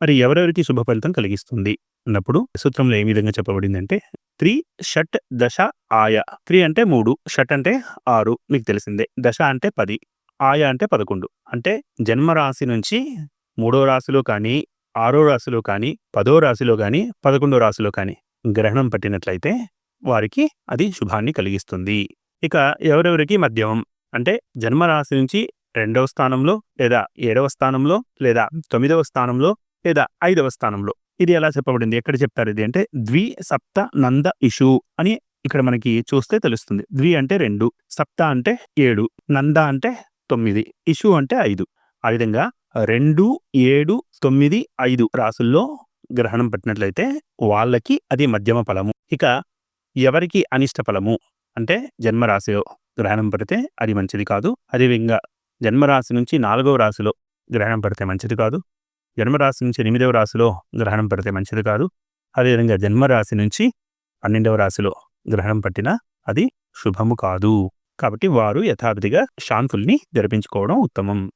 మరి ఎవరెవరికి శుభ ఫలితం కలిగిస్తుంది అన్నప్పుడు సూత్రంలో ఏ విధంగా చెప్పబడిందంటే త్రి షట్ దశ ఆయ. త్రీ అంటే మూడు షట్ అంటే ఆరు మీకు తెలిసిందే. దశ అంటే పది ఆయ అంటే పదకొండు. అంటే జన్మ రాశి నుంచి మూడో రాశిలో కానీ ఆరో రాశిలో కానీ పదో రాశిలో కానీ పదకొండో రాశిలో కానీ గ్రహణం పట్టినట్లయితే వారికి అది శుభాన్ని కలిగిస్తుంది. ఇక ఎవరెవరికి మధ్యమం? అంటే జన్మరాశి నుంచి రెండవ స్థానంలో లేదా ఏడవ స్థానంలో లేదా తొమ్మిదవ స్థానంలో లేదా ఐదవ స్థానంలో. ఇది ఎలా చెప్పబడింది? ఎక్కడ చెప్తారు ఇది అంటే ద్వి సప్త నంద ఇషు అని ఇక్కడ మనకి చూస్తే తెలుస్తుంది. ద్వి అంటే రెండు సప్త అంటే ఏడు నంద అంటే తొమ్మిది ఇషు అంటే ఐదు. ఆ విధంగా రెండు ఏడు తొమ్మిది ఐదు రాసుల్లో గ్రహణం పట్టినట్లయితే వాళ్ళకి అది మధ్యమ ఫలము. ఇక ఎవరికి అనిష్ట ఫలము? అంటే జన్మరాశిలో గ్రహణం పడితే అది మంచిది కాదు. అదేవిధంగా జన్మరాశి నుంచి నాలుగవ రాశిలో గ్రహణం పడితే మంచిది కాదు. జన్మరాశి నుంచి ఎనిమిదవ రాశిలో గ్రహణం పడితే మంచిది కాదు. అదేవిధంగా జన్మరాశి నుంచి పన్నెండవ రాశిలో గ్రహణం పట్టినా అది శుభము కాదు. కాబట్టి వారు యథావిధిగా శాంతుల్ని జరిపించుకోవడం ఉత్తమం.